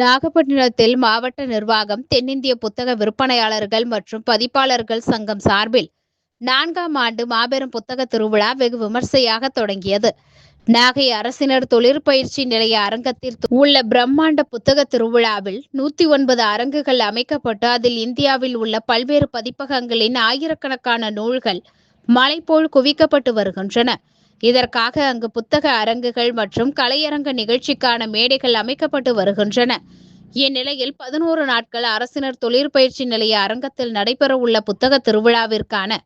நாகப்பட்டினத்தில் மாவட்ட நிர்வாகம் தென்னிந்திய புத்தக விற்பனையாளர்கள் மற்றும் பதிப்பாளர்கள் சங்கம் சார்பில் நான்காம் ஆண்டு மாபெரும் புத்தக திருவிழா வெகு விமர்சையாக தொடங்கியது. நாகை அரசினர் தொழிற்பயிற்சி நிலைய அரங்கத்தில் உள்ள பிரம்மாண்ட புத்தக திருவிழாவில் நூத்தி ஒன்பது அரங்குகள் அமைக்கப்பட்டு அதில் இந்தியாவில் உள்ள பல்வேறு பதிப்பகங்களின் ஆயிரக்கணக்கான நூல்கள் மலை போல் குவிக்கப்பட்டு வருகின்றன. இதற்காக அங்கு புத்தக அரங்குகள் மற்றும் கலையரங்க நிகழ்ச்சிக்கான மேடைகள் அமைக்கப்பட்டு வருகின்றன. இந்நிலையில் பதினோரு நாட்கள் அரசினர் தொழிற்பயிற்சி நிலைய அரங்கத்தில் நடைபெறவுள்ள புத்தக திருவிழாவிற்கான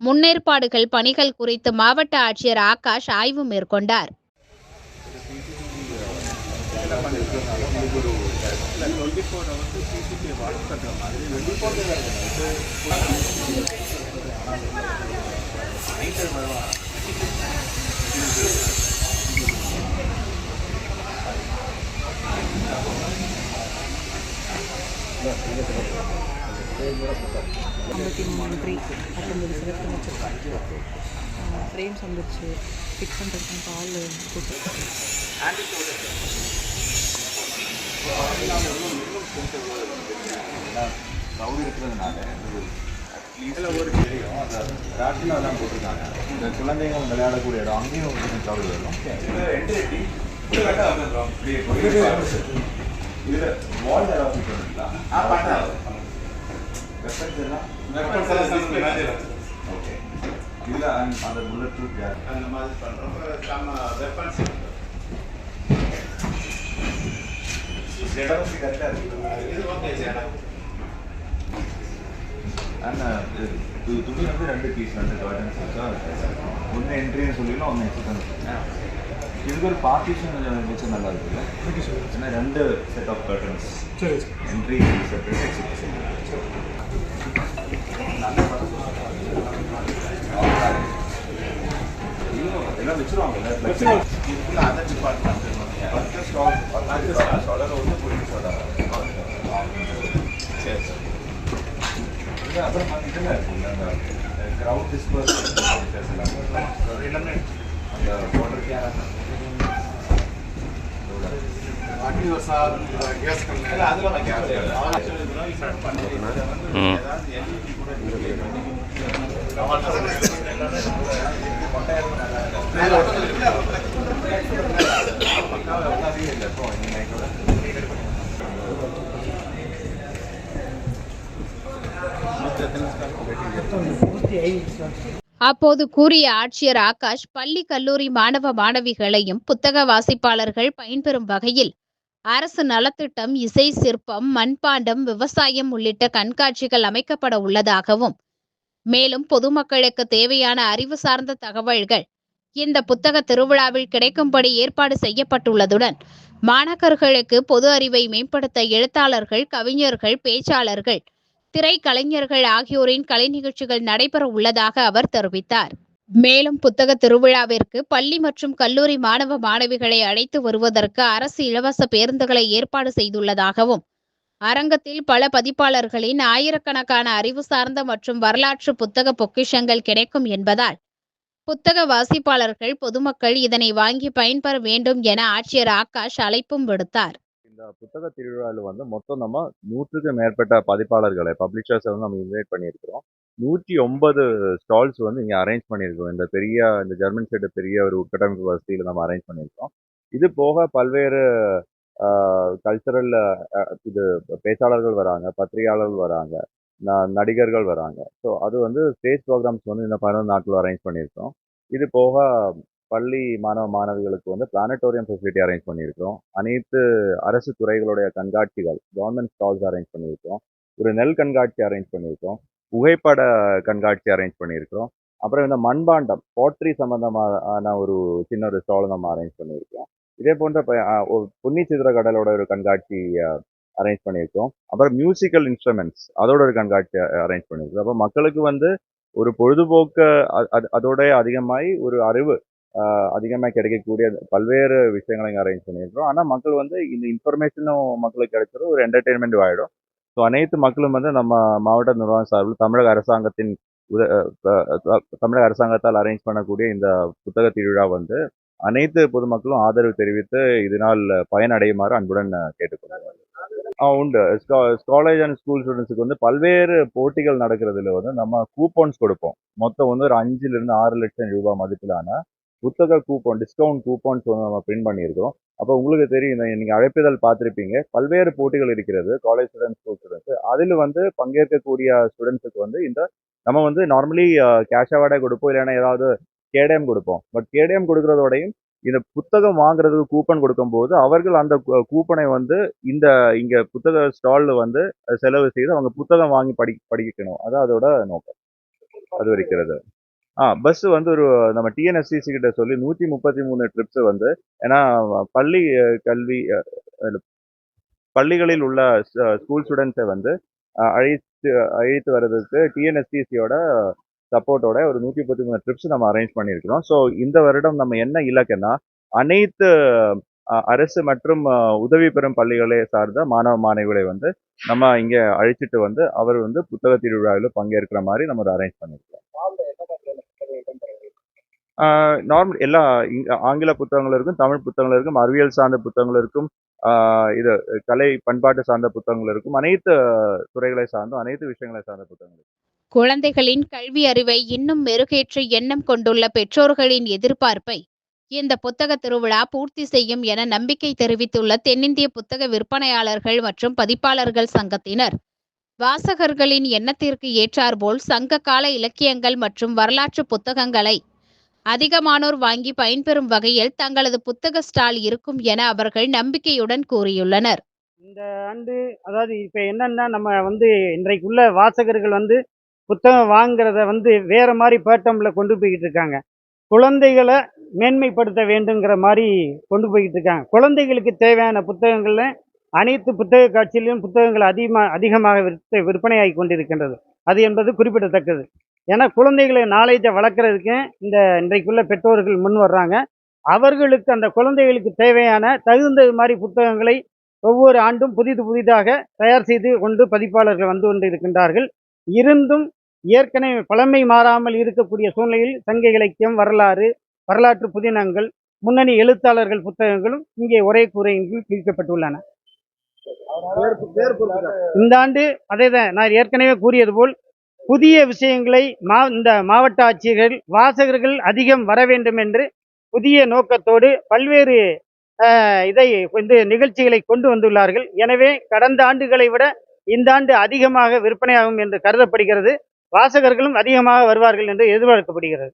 முன்னேற்பாடுகள் பணிகள் குறித்து மாவட்ட ஆட்சியர் ஆகாஷ் ஆய்வு மேற்கொண்டார். ஐம்பத்தி மூணு த்ரீ பத்தொம்பது சிறப்பு வச்சுருக்காங்க ஃப்ரேம்ஸ் வந்துருச்சு ஃபிக்ஸ் பண்ணுறதுக்கு கால் போட்டு க்ரௌட் இருக்கிறதுனால இதில் ஒரு தெரியும். அந்த ராட்டினெல்லாம் போட்டிருக்காங்க. இந்த குழந்தைங்க விளையாடக்கூடிய இடம் அங்கேயும் கொஞ்சம் க்ரௌட் வரும் இதில் வால் ஏதாவது பண்ணிங்களா வெப்பன்ஸ் எல்லாம் ஓகே இதில் அந்த புல்லட் ப்ரூஃப் யார்? அந்த மாதிரி பண்றோம். நம்ம வெப்பன்ஸ் இடம் கரெக்டாக இருக்குது இது ஓகே சார் இது துணி வந்து ரெண்டு பீஸ் ரெண்டு கர்டன்ஸ் இருக்கா. ஒன்று என்ட்ரின்னு சொல்லிடலாம் ஒன்று எக்ஸிட்னு இதுக்கு ஒரு பார்ட்டிஷன் வச்சு நல்லா இருக்குல்ல? ஏன்னா ரெண்டு செட் ஆஃப் கர்டன்ஸ் சரி என்ட்ரி செப்பரேட் எக்ஸிட் எல்லாம் வச்சிருவாங்கல்ல? இதுக்குள்ள அதர் டிபார்ட்மெண்ட் பத்து ஸ்டால் பத்து ஸ்டாலர் வந்து போயிட்டு சொல்கிறாங்க சரி சரி இது அப்புறம் வந்து இதெல்லாம் இருக்குல்ல அந்த க்ரௌட் டிஸ்பர்ஸ் எல்லாமே அந்த வாட்டர் கேன் அதெல்லாம் வைக்காது ஆக்சுவலி இதெல்லாம் ஸ்டார்ட் பண்ணி இதை வந்து ஏதாவது எல்இடி கூட அப்போது கூறிய ஆட்சியர் ஆகாஷ் பள்ளி கல்லூரி மாணவ மாணவிகளையும் புத்தக வாசிப்பாளர்கள் பயன்பெறும் வகையில் அரசு நலத்திட்டம் இசை சிற்பம் மண்பாண்டம் விவசாயம் உள்ளிட்ட கண்காட்சிகள் அமைக்கப்பட உள்ளதாகவும் மேலும் பொதுமக்களுக்கு தேவையான அறிவு சார்ந்த தகவல்கள் இந்த புத்தக திருவிழாவில் கிடைக்கும்படி ஏற்பாடு செய்யப்பட்டுள்ளதுடன் மாணாக்கர்களுக்கு பொது அறிவை மேம்படுத்த எழுத்தாளர்கள் கவிஞர்கள் பேச்சாளர்கள் திரைக்கலைஞர்கள் ஆகியோரின் கலை நிகழ்ச்சிகள் நடைபெற உள்ளதாக அவர் தெரிவித்தார். மேலும் புத்தக திருவிழாவிற்கு பள்ளி மற்றும் கல்லூரி மாணவ மாணவிகளை அழைத்து வருவதற்கு அரசு இலவச பேருந்துகளை ஏற்பாடு செய்துள்ளதாகவும் அரங்கத்தில் பல பதிப்பாளர்களின் ஆயிரக்கணக்கான அறிவு சார்ந்த மற்றும் வரலாற்று புத்தக பொக்கிஷங்கள் கிடைக்கும் என்பதால் புத்தக வாசிப்பாளர்கள் பொதுமக்கள் இதனை வாங்கி பயன்பெற வேண்டும் என ஆட்சியர் ஆகாஷ் அழைப்பும் விடுத்தார். இந்த புத்தக திருவிழாவில் வந்து மொத்தம் நம்ம நூற்றுக்கு மேற்பட்ட பதிப்பாளர்களை பப்ளிஷர்ஸை வந்து நம்ம இன்வைட் பண்ணியிருக்கிறோம். நூற்றி ஒன்பது ஸ்டால்ஸ் வந்து இங்கே அரேஞ்ச் பண்ணியிருக்கோம் இந்த பெரிய இந்த ஜெர்மன் சைடு பெரிய ஒரு உட்கட்டமைப்பு வசதியில் நம்ம அரேஞ்ச் பண்ணியிருக்கோம் இது போக பல்வேறு கல்ச்சரல் இது பேச்சாளர்கள் வராங்க பத்திரிகையாளர்கள் வராங்க ந- நடிகர்கள் வராங்க. ஸோ அது வந்து ஸ்டேஜ் ப்ரோக்ராம்ஸ் வந்து இந்த பதினொன்று நாட்டில் அரேஞ்ச் பண்ணியிருக்கோம் இது போக பள்ளி மாணவ மாணவிகளுக்கு வந்து பிளானட்டோரியம் ஃபெசிலிட்டி அரேஞ்ச் பண்ணியிருக்கோம் அனைத்து அரசு துறைகளுடைய கண்காட்சிகள் கவர்மெண்ட் ஸ்டால்ஸ் அரேஞ்ச் பண்ணியிருக்கோம் ஒரு நெல் கண்காட்சி அரேஞ்ச் பண்ணியிருக்கோம் புகைப்பட கண்காட்சி அரேஞ்ச் பண்ணியிருக்கோம் அப்புறம் இந்த மண்பாண்டம் போட்ரி சம்பந்தமான ஒரு சின்ன ஒரு ஸ்டால் நம்ம அரேஞ்ச் பண்ணியிருக்கோம் இதே போன்ற ஒரு புன்னி சித்திர கடலோட ஒரு கண்காட்சி அரேஞ்ச் பண்ணியிருக்கோம் அப்புறம் மியூசிக்கல் இன்ஸ்ட்ருமெண்ட்ஸ் அதோட ஒரு கண்காட்சி அரேஞ்ச் பண்ணியிருக்கோம் அப்போ மக்களுக்கு வந்து ஒரு பொழுதுபோக்கு அ- அது- அதிகமாகி ஒரு அறிவு அதிகமாக கிடைக்கக்கூடிய பல்வேறு விஷயங்களை இங்கே அரேஞ்ச் பண்ணியிருக்கிறோம். ஆனால் மக்கள் வந்து இந்த இன்ஃபர்மேஷனும் மக்களுக்கு கிடைச்சிடும் ஒரு என்டர்டெயின்மெண்ட் ஆகிடும் ஸோ அனைத்து மக்களும் வந்து நம்ம மாவட்ட நிர்வாகம் சார்பில் தமிழக அரசாங்கத்தின் உத தமிழக அரசாங்கத்தால் அரேஞ்ச் பண்ணக்கூடிய இந்த புத்தக திருவிழா வந்து அனைத்து பொதுமக்களும் ஆதரவு தெரிவித்து இதனால் பயனடையுமாறு அன்புடன் கேட்டுக்கொள்கிறேன் உண்டு. காலேஜ் அண்ட் ஸ்கூல் ஸ்டூடெண்ட்ஸுக்கு வந்து பல்வேறு போட்டிகள் நடக்கிறதுல வந்து நம்ம கூப்பன்ஸ் கொடுப்போம். மொத்தம் வந்து ஒரு அஞ்சுலேருந்து ஆறு லட்சம் ரூபாய் மதிப்பிலான புத்தக கூப்பன் டிஸ்கவுண்ட் கூப்பன்ஸ் வந்து நம்ம பிரிண்ட் பண்ணியிருக்கோம் அப்போ உங்களுக்கு தெரியும் இந்த நீங்கள் அழைப்பிதழ் பார்த்துருப்பீங்க. பல்வேறு போட்டிகள் இருக்கிறது காலேஜ் ஸ்டூடெண்ட்ஸ் ஸ்கூல் ஸ்டூடெண்ட்ஸ் அதில் வந்து பங்கேற்கக்கூடிய ஸ்டூடெண்ட்ஸுக்கு வந்து இந்த நம்ம வந்து நார்மலி கேஷ் அவார்டே கொடுப்போம் இல்லைன்னா ஏதாவது கேடயம் கொடுப்போம். பட் கேடயம் கொடுக்குறதோடையும் இந்த புத்தகம் வாங்குறதுக்கு கூப்பன் கொடுக்கும்போது அவர்கள் அந்த கூப்பனை வந்து இந்த இங்கே புத்தக ஸ்டாலில் வந்து செலவு செய்து அவங்க புத்தகம் வாங்கி படி படிக்கணும். அது அதோட நோக்கம். அது இருக்கிறது ஆ பஸ் வந்து ஒரு நம்ம டிஎன்எஸ்சிசி கிட்ட சொல்லி நூற்றி முப்பத்தி மூணு ட்ரிப்ஸ் வந்து ஏன்னா பள்ளி அஹ், கல்வி அஹ், பள்ளிகளில் உள்ள ஸ்கூல் ஸ்டூடெண்ட்ஸை வந்து அஹ், அழைத்து அழைத்து வர்றதுக்கு டிஎன்எஸ்டிசியோட சப்போர்ட்டோட ஒரு நூற்றி முப்பத்தி மூணு ட்ரிப்ஸ் நம்ம அரேஞ்ச் பண்ணியிருக்கிறோம். ஸோ இந்த வருடம் நம்ம என்ன இலக்குன்னா அனைத்து அஹ், அரசு மற்றும் அஹ், உதவி பெறும் பள்ளிகளை சார்ந்த மாணவ மாணவிகளை வந்து நம்ம இங்கே அழைச்சிட்டு வந்து அவர் வந்து புத்தக திருவிழாவில் பங்கேற்கிற மாதிரி நம்ம ஒரு அரேஞ்ச் பண்ணியிருக்கோம் நார்மல் எல்லா ஆங்கில புத்தகங்களும் இருக்கும் தமிழ் புத்தகங்கள் இருக்கும் அறிவியல் சார்ந்த புத்தகங்கள் இருக்கும் இது கலை பண்பாட்டு சார்ந்த புத்தகங்கள் இருக்கும் அனைத்து துறைகளை சார்ந்தும் அனைத்து விஷயங்களை சார்ந்த புத்தகங்கள் குழந்தைகளின் கல்வி அறிவை இன்னும் மெருகேற்ற எண்ணம் கொண்டுள்ள பெற்றோர்களின் எதிர்பார்ப்பை இந்த புத்தக திருவிழா பூர்த்தி செய்யும் என நம்பிக்கை தெரிவித்துள்ள தென்னிந்திய புத்தக விற்பனையாளர்கள் மற்றும் பதிப்பாளர்கள் சங்கத்தினர். வாசகர்களின் எண்ணத்திற்கு ஏற்றாற்போல் சங்க கால இலக்கியங்கள் மற்றும் வரலாற்று புத்தகங்களை அதிகமானோர் வாங்கி பயன்பெறும் வகையில் தங்களது புத்தக ஸ்டால் இருக்கும் என அவர்கள் நம்பிக்கையுடன் கூறியுள்ளனர். இந்த ஆண்டு அதாவது இப்போ என்னன்னா நம்ம வந்து இன்றைக்குள்ள வாசகர்கள் வந்து புத்தகம் வாங்குறத வந்து வேற மாதிரி பேட்டமில் கொண்டு போய்கிட்டு இருக்காங்க. குழந்தைகளை மேன்மைப்படுத்த வேண்டுங்கிற மாதிரி கொண்டு போய்கிட்டு இருக்காங்க. குழந்தைகளுக்கு தேவையான புத்தகங்களில் அனைத்து புத்தக காட்சியிலும் புத்தகங்கள் அதிகமாக அதிகமாக விற்ப விற்பனையாகி கொண்டிருக்கின்றது. அது என்பது குறிப்பிடத்தக்கது. ஏன்னா குழந்தைகளை நாலேஜை வளர்க்குறதுக்கு இந்த இன்றைக்குள்ள பெற்றோர்கள் முன் வர்றாங்க. அவர்களுக்கு அந்த குழந்தைகளுக்கு தேவையான தகுந்தது மாதிரி புத்தகங்களை ஒவ்வொரு ஆண்டும் புதிது புதிதாக தயார் செய்து கொண்டு பதிப்பாளர்கள் வந்து கொண்டு இருக்கின்றார்கள் இருந்தும் ஏற்கனவே பழமை மாறாமல் இருக்கக்கூடிய சூழ்நிலையில் சங்க இலக்கியம் வரலாறு வரலாற்று புதினங்கள் முன்னணி எழுத்தாளர்கள் புத்தகங்களும் இங்கே ஒரே கூரையின் கீழ் பிரிக்கப்பட்டுள்ளன. இந்த ஆண்டு அதே தான் நான் ஏற்கனவே கூறியது போல் புதிய விஷயங்களை மா இந்த மாவட்ட ஆட்சியர்கள் வாசகர்கள் அதிகம் வர வேண்டும் என்று புதிய நோக்கத்தோடு பல்வேறு இதை வந்து நிகழ்ச்சிகளை கொண்டு வந்துள்ளார்கள். எனவே கடந்த ஆண்டுகளை விட இந்த ஆண்டு அதிகமாக விற்பனையாகும் என்று கருதப்படுகிறது. வாசகர்களும் அதிகமாக வருவார்கள் என்று எதிர்பார்க்கப்படுகிறது.